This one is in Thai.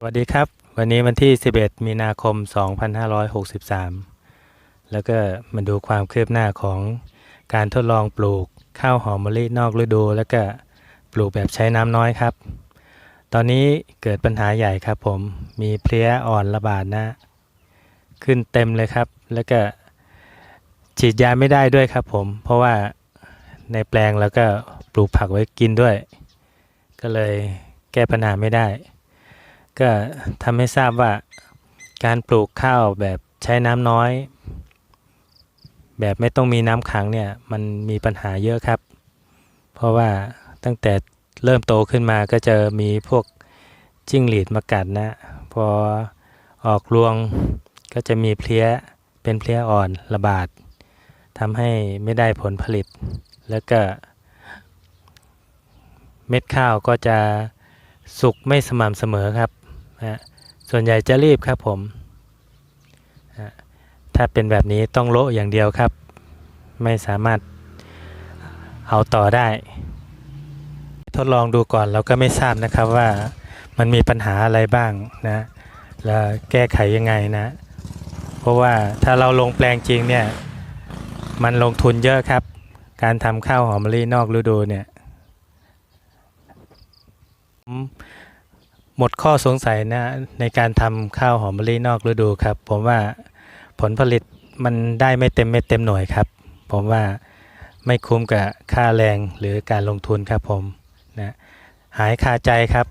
สวัสดีครับ วันนี้วันที่ 11 มีนาคม 2563 แล้วก็มาดูความคืบหน้าของการทดลองปลูกข้าวหอมมะลินอกฤดู แล้วก็ปลูกแบบใช้น้ำน้อยครับ ตอนนี้เกิดปัญหาใหญ่ครับผมมีเพลี้ยอ่อนระบาดนะ ขึ้นเต็มเลยครับ แล้วก็ฉีดยาไม่ได้ด้วยครับผม เพราะว่าในแปลงแล้วก็ปลูกผักไว้กินด้วย ก็เลยแก้ปัญหาไม่ได้ ก็ทำให้ทราบว่าการปลูกข้าวแบบใช้น้ำน้อย แบบไม่ต้องมีน้ำขังเนี่ยมันมีปัญหาเยอะครับ เพราะว่าตั้งแต่เริ่มโตขึ้นมาก็จะมีพวกจิ้งหรีดมากัดนะ พอออกรวงก็จะมีเพลี้ยเป็นเพลี้ยอ่อนระบาดทำให้ไม่ได้ผลผลิต แล้วก็ เม็ดข้าวก็จะสุกไม่สม่ำเสมอครับ นะส่วนใหญ่จะรีบครับผมฮะถ้าเป็นแบบนี้ต้องโละอย่างเดียวครับ ไม่สามารถเอาต่อได้ ทดลองดูก่อนเราก็ไม่ทราบนะครับว่ามันมีปัญหาอะไรบ้างนะแล้วแก้ไขยังไงนะ เพราะว่าถ้าเราลงแปลงจริงเนี่ยมันลงทุนเยอะครับ การทำข้าวหอมมะลินอกฤดูเนี่ย หมดข้อสงสัยนะในการทำข้าวหอมมะลินอกฤดูครับ ผมว่าผลผลิตมันได้ไม่เต็มเม็ดเต็มหน่วยครับ ผมว่าไม่คุ้มกับค่าแรงหรือการลงทุนครับผมนะหายคาใจครับ